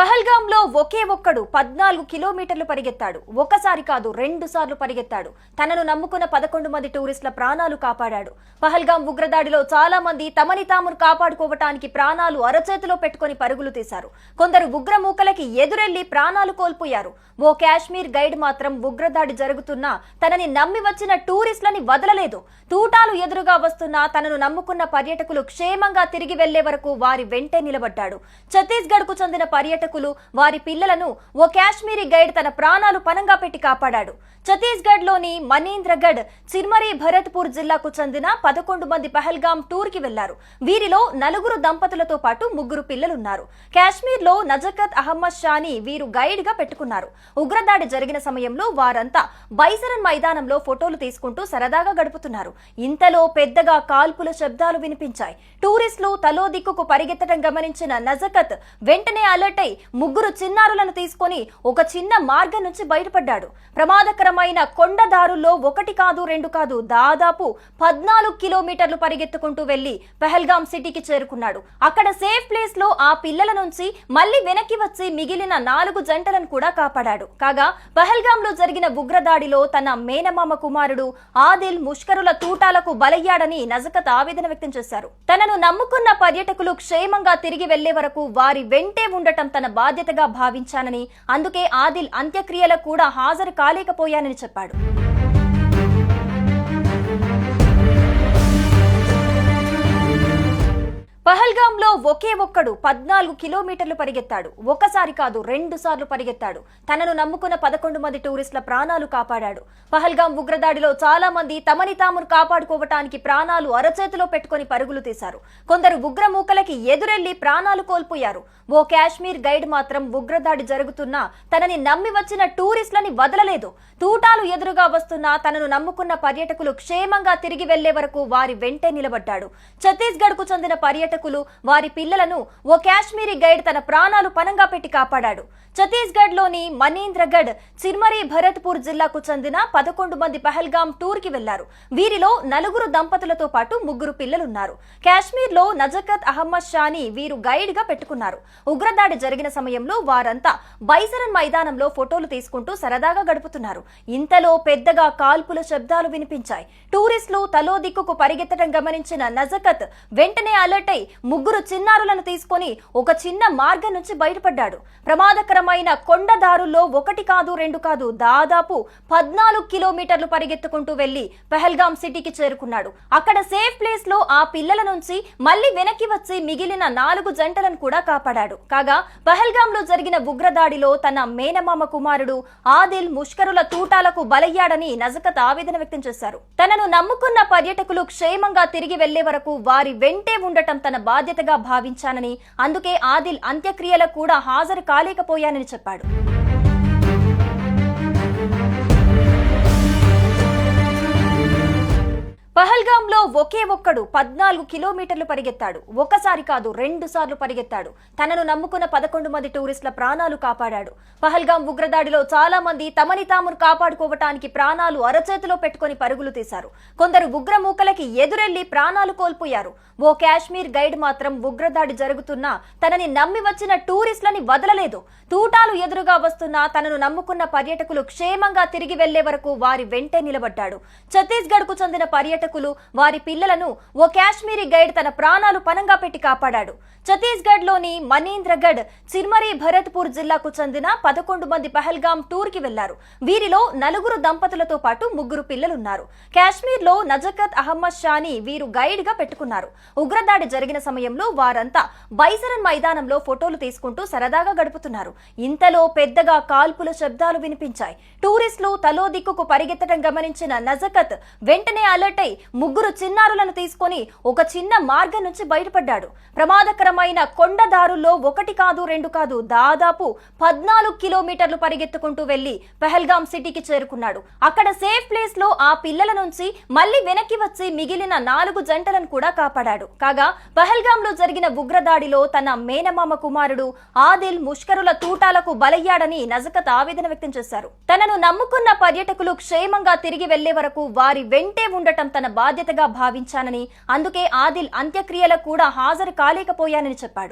but పహల్గాంలో ఒకే ఒక్కడు పద్నాలుగు కిలోమీటర్లు పరిగెత్తాడు. ఒకసారి కాదు రెండు సార్లు పరిగెత్తాడు. తనను నమ్ముకున్న పదకొండు మంది టూరిస్టుల ప్రాణాలు కాపాడాడు. పహల్గాం ఉగ్రదాడిలో చాలా మంది తమని తామును కాపాడుకోవటానికి ప్రాణాలు అరచేతిలో పెట్టుకొని పరుగులు తీశారు. కొందరు ఉగ్రమూకలకి ఎదురెళ్ళి ప్రాణాలు కోల్పోయారు. ఓ కాశ్మీర్ గైడ్ మాత్రం ఉగ్రదాడి జరుగుతున్నా తనని నమ్మి వచ్చిన టూరిస్టులని వదలలేదు. తూటాలు ఎదురుగా వస్తున్నా తనను నమ్ముకున్న పర్యటకులు క్షేమంగా తిరిగి వెళ్ళే వరకు వారి వెంటే నిలబడ్డాడు. ఛత్తీస్గఢ్కు చెందిన పర్యటకులు వారి పిల్లలను ఓ కాశ్మీరీ గైడ్ తన ప్రాణాలు పనంగా పెట్టి కాపాడాడు. ఛత్తీస్గఢ్లోని మనీంద్రగఢ్ చిర్మరి భరత్పూర్ జిల్లాకు చెందిన పదకొండు మంది పహల్గాం టూర్కి వెళ్ళారు. వీరిలో నలుగురు దంపతులతో పాటు ముగ్గురు పిల్లలున్నారు. కాశ్మీర్లో నజకత్ అహ్మద్ షాని వీరు గైడ్గా పెట్టుకున్నారు. ఉగ్రదాడి జరిగిన సమయంలో వారంతా బైసరన్ మైదానంలో ఫోటోలు తీసుకుంటూ సరదాగా గడుపుతున్నారు. ఇంతలో పెద్దగా కాల్పుల శబ్దాలు వినిపించాయి. టూరిస్టులు తలో దిక్కుకు పరిగెత్తడం గమనించిన నజకత్ వెంటనే అలర్ట్ అయి ముగ్గురు చిన్నారులను తీసుకొని ఒక చిన్న మార్గం నుంచి బయటపడ్డాడు. ప్రమాదకరమైన కొండ దారుల్లో ఒకటి కాదు రెండు కాదు దాదాపు పద్నాలుగు కిలోమీటర్లు పరిగెత్తుకుంటూ వెళ్ళి పెహల్గాం సిటీకి చేరుకున్నాడు. అక్కడ సేఫ్ ప్లేస్లో ఆ పిల్లల నుంచి మళ్ళీ వెనక్కి వచ్చి మిగిలిన నాలుగు జంటలను కూడా కాపాడాడు. కాగా పహల్గాం లో జరిగిన ఉగ్రదాడిలో తన మేనమామ కుమారుడు ఆదిల్ ముష్కరుల తూటాలకు బలయ్యాడని నజకత్ ఆవేదన వ్యక్తం చేశారు. తనను నమ్ముకున్న పర్యటకులు క్షేమంగా తిరిగి వెళ్ళే వరకు వారి వెంటే ఉండటం తన బాధ్యతగా భావించానని అందుకే ఆదిల్ అంత్యక్రియలకు కూడా హాజరు కాలేకపోయానని చెప్పాడు. పహల్గాంలో ఒకే ఒక్కడు పద్నాలుగు కిలోమీటర్లు పరిగెత్తాడు. ఒకసారి కాదు రెండు సార్లు పరిగెత్తాడు. తనను నమ్ముకున్న పదకొండు మంది టూరిస్టుల ప్రాణాలు కాపాడాడు. పహల్గాం ఉగ్రదాడిలో చాలా మంది తమని తామును కాపాడుకోవటానికి ప్రాణాలు అరచేతిలో పెట్టుకుని పరుగులు తీశారు. కొందరు ఉగ్రమూకలకి ఎదురెళ్ళి ప్రాణాలు కోల్పోయారు. ఓ కాశ్మీర్ గైడ్ మాత్రం ఉగ్రదాడి జరుగుతున్నా తనని నమ్మి వచ్చిన టూరిస్టులని వదలలేదు. తూటాలు ఎదురుగా వస్తున్నా తనను నమ్ముకున్న పర్యటకులు క్షేమంగా తిరిగి వెళ్ళే వరకు వారి వెంటే నిలబడ్డాడు. ఛత్తీస్గఢ్కు చెందిన పర్యటకులు వారి పిల్లలను ఓ కాశ్మీరీ గైడ్ తన ప్రాణాలు పనంగా పెట్టి కాపాడాడు. ఛత్తీస్గఢ్లోని మనీంద్రగఢ్ చిర్మరి భరత్పూర్ జిల్లాకు చెందిన పదకొండు మంది పహల్గాం టూర్కి వెళ్ళారు. వీరిలో నలుగురు దంపతులతో పాటు ముగ్గురు పిల్లలున్నారు. కాశ్మీర్లో నజకత్ అహ్మద్ షాని వీరు గైడ్గా పెట్టుకున్నారు. ఉగ్రదాడి జరిగిన సమయంలో వారంతా బైసరన్ మైదానంలో ఫోటోలు తీసుకుంటూ సరదాగా గడుపుతున్నారు. ఇంతలో పెద్దగా కాల్పుల శబ్దాలు వినిపించాయి. టూరిస్టులు తలో దిక్కుకు పరిగెత్తడం గమనించిన నజకత్ వెంటనే అలర్ట్ అయి ముగ్గురు చిన్నారులను తీసుకొని ఒక చిన్న మార్గం నుంచి బయటపడ్డాడు. ప్రమాదకరమైన కొండ దారుల్లో ఒకటి కాదు రెండు కాదు దాదాపు పద్నాలుగు కిలోమీటర్లు పరిగెత్తుకుంటూ వెళ్ళి పెహల్గాం సిటీకి చేరుకున్నాడు. అక్కడ సేఫ్ ప్లేస్లో ఆ పిల్లల నుంచి మళ్ళీ వెనక్కి వచ్చి మిగిలిన నాలుగు జంటలను కూడా కాపాడాడు. కాగా పహల్గాం లో జరిగిన ఉగ్రదాడిలో తన మేనమామ కుమారుడు ఆదిల్ ముష్కరుల తూటాలకు బలయ్యాడని నజకత్ ఆవేదన వ్యక్తం చేశారు. తనను నమ్ముకున్న పర్యటకులు క్షేమంగా తిరిగి వెళ్ళే వరకు వారి వెంటే ఉండటం తన బాధ్యతగా భావించానని అందుకే ఆదిల్ అంత్యక్రియలకు కూడా హాజరు కాలేకపోయానని చెప్పాడు. పహల్గాంలో ఒకే ఒక్కడు పద్నాలుగు కిలోమీటర్లు పరిగెత్తాడు. ఒకసారి కాదు రెండు సార్లు పరిగెత్తాడు. తనను నమ్ముకున్న పదకొండు మంది టూరిస్టుల ప్రాణాలు కాపాడాడు. పహల్గాం ఉగ్రదాడిలో చాలా మంది తమని తామును కాపాడుకోవటానికి ప్రాణాలు అరచేతిలో పెట్టుకొని పరుగులు తీశారు. కొందరు ఉగ్రమూకలకి ఎదురెళ్ళి ప్రాణాలు కోల్పోయారు. ఓ కాశ్మీర్ గైడ్ మాత్రం ఉగ్రదాడి జరుగుతున్నా తనని నమ్మి వచ్చిన టూరిస్టులని వదలలేదు. తూటాలు ఎదురుగా వస్తున్నా తనను నమ్ముకున్న పర్యటకులు క్షేమంగా తిరిగి వెళ్ళే వరకు వారి వెంటే నిలబడ్డాడు. ఛత్తీస్గఢ్కు చెందిన పర్యటకులు వారి పిల్లలను ఓ కాశ్మీరీ గైడ్ తన ప్రాణాలు పనంగా పెట్టి కాపాడాడు. ఛత్తీస్గఢ్లోని మనీంద్రగఢ్ చిర్మరి భరత్పూర్ జిల్లాకు చెందిన పదకొండు మంది పహల్గాం టూర్కి వెళ్ళారు. వీరిలో నలుగురు దంపతులతో పాటు ముగ్గురు పిల్లలున్నారు. కాశ్మీర్లో నజకత్ అహ్మద్ షాని వీరు గైడ్గా పెట్టుకున్నారు. ఉగ్రదాడి జరిగిన సమయంలో వారంతా బైసరన్ మైదానంలో ఫోటోలు తీసుకుంటూ సరదాగా గడుపుతున్నారు. ఇంతలో పెద్దగా కాల్పుల శబ్దాలు వినిపించాయి. టూరిస్టులు తలో దిక్కుకు పరిగెత్తడం గమనించిన నజకత్ వెంటనే అలర్ట్ అయి ముగ్గురు చిన్నారులను తీసుకొని ఒక చిన్న మార్గం నుంచి బయటపడ్డాడు. ప్రమాదకరమైన కొండ దారుల్లో ఒకటి కాదు రెండు కాదు దాదాపు పద్నాలుగు కిలోమీటర్లు పరిగెత్తుకుంటూ వెళ్ళి పెహల్గాం సిటీకి చేరుకున్నాడు. అక్కడ సేఫ్ ప్లేస్లో ఆ పిల్లల నుంచి మళ్ళీ వెనక్కి వచ్చి మిగిలిన నాలుగు జంటలను కూడా కాపాడాడు. కాగా పహల్గాం లో జరిగిన ఉగ్రదాడిలో తన మేనమామ కుమారుడు ఆదిల్ ముష్కరుల తూటాలకు బలయ్యాడని నజకత్ ఆవేదన వ్యక్తం చేశారు. తనను నమ్ముకున్న పర్యటకులు క్షేమంగా తిరిగి వెళ్ళే వరకు వారి వెంటే ఉండటం తన బాధ్యతగా భావించానని అందుకే ఆదిల్ అంత్యక్రియలకు కూడా హాజరు కాలేకపోయానని చెప్పాడు.